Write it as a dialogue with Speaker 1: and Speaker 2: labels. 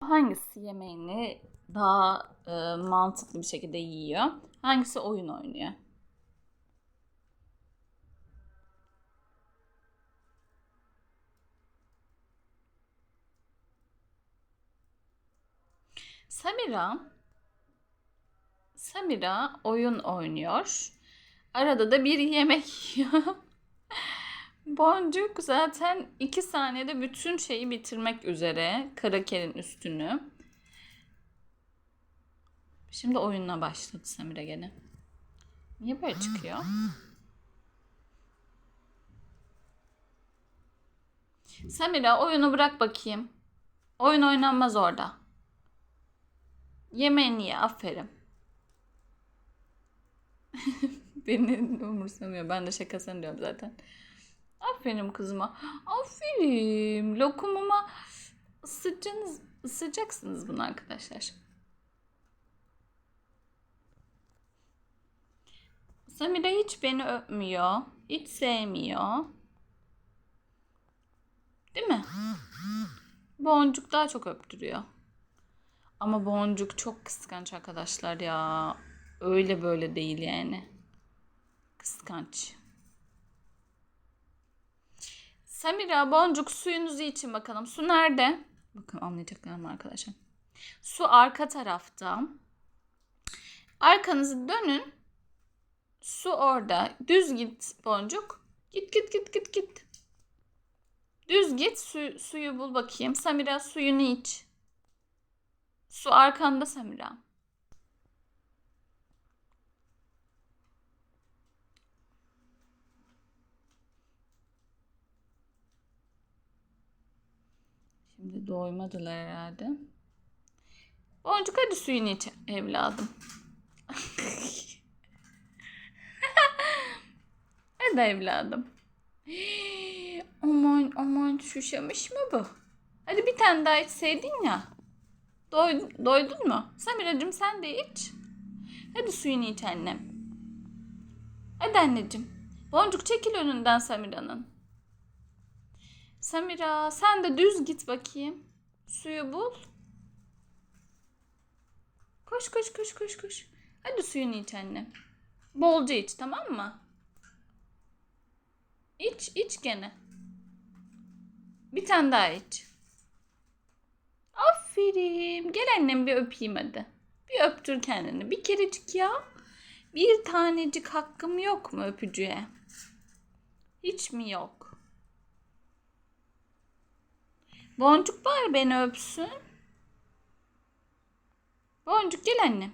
Speaker 1: Hangisi yemeğini daha e, mantıklı bir şekilde yiyor? Hangisi oyun oynuyor? Samira Samira oyun oynuyor. Arada da bir yemek yiyor. Boncuk zaten iki saniyede bütün şeyi bitirmek üzere. Krakerin üstünü. Şimdi oyununa başladı Samira gene. Niye böyle çıkıyor? Samira oyunu bırak bakayım. Oyun oynanmaz orada. Yemeğini ye aferin. Beni umursamıyor. Ben de şakasını diyorum zaten. Aferin kızıma. Aferin. Lokumuma ısıtacaksınız, ısıracaksınız bunu arkadaşlar. Samira hiç beni öpmüyor. Hiç sevmiyor. Değil mi? Boncuk daha çok öptürüyor. Ama Boncuk çok kıskanç arkadaşlar ya. Öyle böyle değil yani. Kıskanç. Samira, Boncuk suyunuzu için bakalım. Su nerede? Bakın anlayacaklar mı arkadaşlar? Su arka tarafta. Arkanızı dönün. Su orada. Düz git Boncuk. Git git git git git. Düz git su, suyu bul bakayım. Samira suyunu iç. Su arkanda Samira. Şimdi doymadılar herhalde. Boncuk hadi suyunu iç evladım. hadi evladım. aman aman şuşamış mı bu? Hadi bir tane daha içseydin ya. Doy, doydun mu? Samiracığım sen de iç. Hadi suyunu iç annem. Hadi anneciğim. Boncuk çekil önünden Samira'nın. Samira sen de düz git bakayım. Suyu bul. Koş koş koş koş koş. Hadi suyunu iç annem. Bolca iç tamam mı? İç iç gene. Bir tane daha iç. Aferin. Gel annem bir öpeyim hadi. Bir öptür kendini. Bir kerecik ya. Bir tanecik hakkım yok mu öpücüğe? Hiç mi yok? Boncuk bari beni öpsün. Boncuk gel annem.